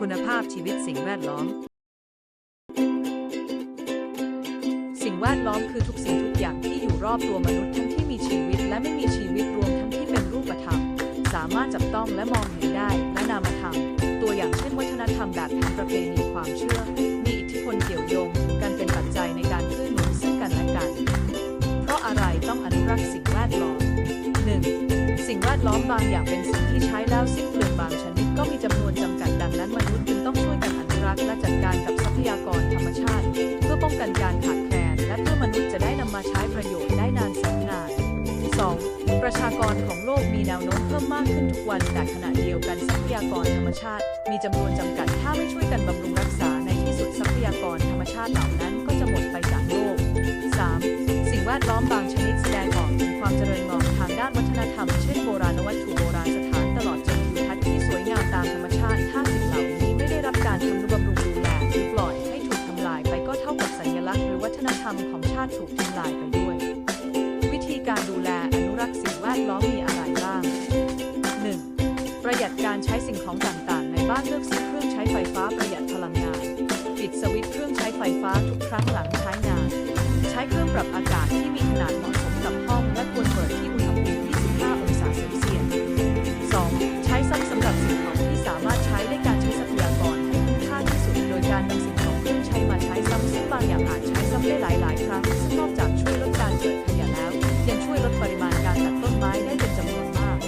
คุณภาพชีวิตสิ่งแวดล้อม สิ่งแวดล้อมคือทุกสิ่งทุกอย่างที่อยู่รอบตัวมนุษย์ทั้งที่มีชีวิตและไม่มีชีวิตรวมทั้งที่เป็นรูปธรรม สามารถจับต้องและมองเห็นได้และนามธรรม ตัวอย่างเช่นวัฒนธรรมแบบแผนประเพณีความเชื่อ มีอิทธิพลเกี่ยวโยงกันเป็นปัจจัยในการเกื้อหนุนซึ่งกันและกัน เพราะอะไรต้องอนุรักษ์สิ่งแวดล้อม 1. สิ่งแวดล้อมบางอย่างเป็นสิ่งที่ใช้แล้วสิ้นเปลืองบางชนิดก็มีจำ มนุษย์จึงต้องช่วยกันอนุรักษ์และจัดการกับทรัพยากรธรรมชาติ เพื่อป้องกันการขาดแคลน และเพื่อมนุษย์จะได้นำมาใช้ประโยชน์ได้นานแสนนาน 2. ประชากรของโลกมีแนวโน้มเพิ่มมากขึ้นทุกวันแต่ขณะเดียวกันทรัพยากรธรรมชาติ มีจำนวนจำกัดถ้าไม่ช่วยกันบำรุงรักษาในที่สุดทรัพยากรธรรมชาติเหล่านั้นก็จะหมดไปจากโลก 3. สิ่งแวดล้อมบางชนิดแสดงออกถึงความเจริญงอกทางด้านวัฒนธรรมเช่นโบราณ รรมของชาติถูกทำลายไปด้วย วิธีการดูแลอนุรักษ์สิ่งแวดล้อมมีอะไรบ้าง 1. ประหยัดการใช้สิ่งของต่างๆ ในบ้านเลือกซื้อเครื่องใช้ไฟฟ้าประหยัดพลังงาน ปิดสวิตช์เครื่องใช้ไฟฟ้าทุกครั้งหลังใช้งาน ใช้เครื่องปรับอากาศที่้หลายๆครั้งซึ่งนอกจากช่วยลดการเกิดขยะแล้ว ยังช่วยลดปริมาณการตัดต้นไม้ได้เป็นจำนวนมาก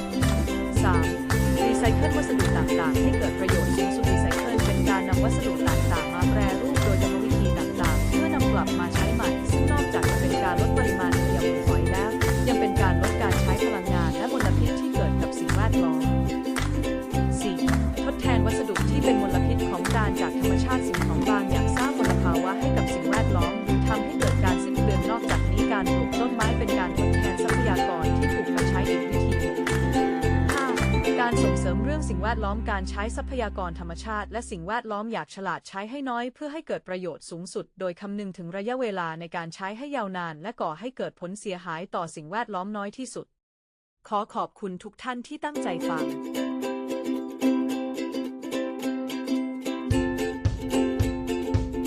3. รีไซเคิลวัสดุต่างๆ ให้เกิดประโยชน์สูงสุดรีไซเคิลเป็นการนำวัสดุต่างๆ มาแปรรูปโดยกรรมวิธีต่างๆ เพื่อนำกลับมาใช้ใหม่ ซึ่งนอกจากจะเป็นการลดปริมาณขยะมูลฝอยแล้ว ยังเป็นการลดการใช้พลังงานและมลพิษที่เกิดกับสิ่งแวดล้อม 4. ทดแทนวัสดุที่เป็นมลพิษของการจากธรรมชาติสิ่ง การปลูกต้นไม้เป็นการทดแทนทรัพยากรที่ถูกมาใช้อีกวิธีหนึ่ง 5. การส่งเสริมเรื่องสิ่งแวดล้อมการใช้ทรัพยากรธรรมชาติ และสิ่งแวดล้อมอยากฉลาดใช้ให้น้อยเพื่อให้เกิดประโยชน์สูงสุด โดยคำนึงถึงระยะเวลาในการใช้ให้ยาวนาน และก่อให้เกิดผลเสียหายต่อสิ่งแวดล้อมน้อยที่สุด ขอขอบคุณทุกท่านที่ตั้งใจฟัง